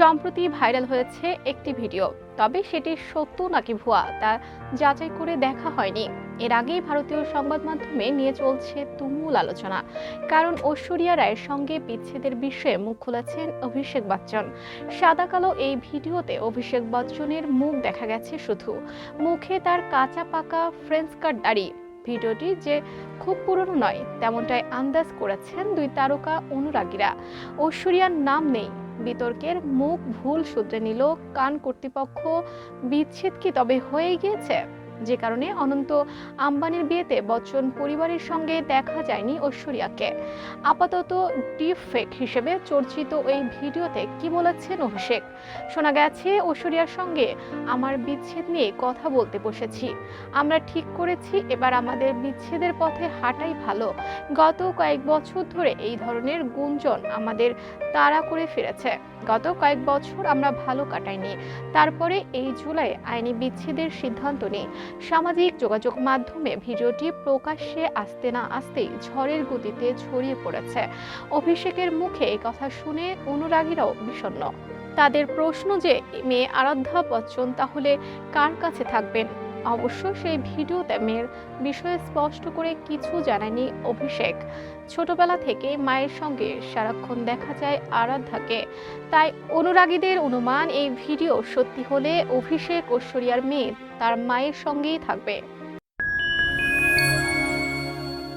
সম্প্রতি ভাইরাল হয়েছে একটি ভিডিও। তবে সেটি সত্য নাকি ভুয়া তা যাচাই করে দেখা হয়নি। এর আগেই ভারতীয় সংবাদ মাধ্যমে নিয়ে চলছে তুমুল আলোচনা। কারণ ঐশ্বরিয়া রায়ের সঙ্গে বিচ্ছেদের বিষয়ে মুখ খুলেছেন অভিষেক বচ্চন। সাদা কালো এই ভিডিওতে অভিষেক বচ্চনের মুখ দেখা গেছে শুধু। মুখে তার কাঁচা পাকা ফ্রেঞ্চ কাট দাড়ি ভিডিওটি যে খুব পুরনো নয়, তেমনটাই আন্দাজ করেছেন দুই তারকা অনুরাগীরা। ঐশ্বরিয়ার নাম নেই, বিতর্কের মুখ ভুল শুধরে নিল, কান কর্তৃপক্ষ বিচ্ছেদ কি তবে হয়ে গিয়েছে? যে কারণে অনন্ত আম্বানির বিয়েতে বচ্চন পরিবারের সঙ্গে দেখা যায়নি ঐশ্বরিয়াকে। আপাতত ডিপ ফেক হিসেবে চর্চিত এই ভিডিওতে কি বলেছেন অভিষেক? শোনা গেছে, ঐশ্বরিয়ার সঙ্গে আমার বিচ্ছেদ নিয়ে কথা বলতে বসেছি। আমরা ঠিক করেছি, এবার আমাদের বিচ্ছেদের পথে হাঁটাই ভালো। গত কয়েক বছর ধরে এই ধরনের গুঞ্জন আমাদের তাড়া করে ফিরেছে। গত কয়েক বছর আমরা ভালো কাটাইনি। তারপরে এই জুলাই আইনি বিচ্ছেদের সিদ্ধান্ত নিই। সামাজিক যোগাযোগ মাধ্যমে ভিডিওটি প্রকাশ্যে আসতে না আসতেই ঝড়ের গতিতে ছড়িয়ে পড়েছে। অভিষেকের মুখে কথা শুনে অনুরাগীরাও বিষণ্ন তাদের প্রশ্ন যে মেয়ে আরাধ্যা বচ্চন তাহলে কার কাছে থাকবেন? অবশ্য সেই ভিডিওতে মেয়ের বিষয়ে স্পষ্ট করে কিছু জানায়নি অভিষেক। ছোটবেলা থেকে মায়ের সঙ্গে সারাক্ষণ দেখা যায় আরাধ্যাকে। তাই অনুরাগীদের অনুমান এই ভিডিও সত্যি হলে অভিষেক ঐশ্বরিয়ার মেয়ে তার মায়ের সঙ্গেই থাকবে।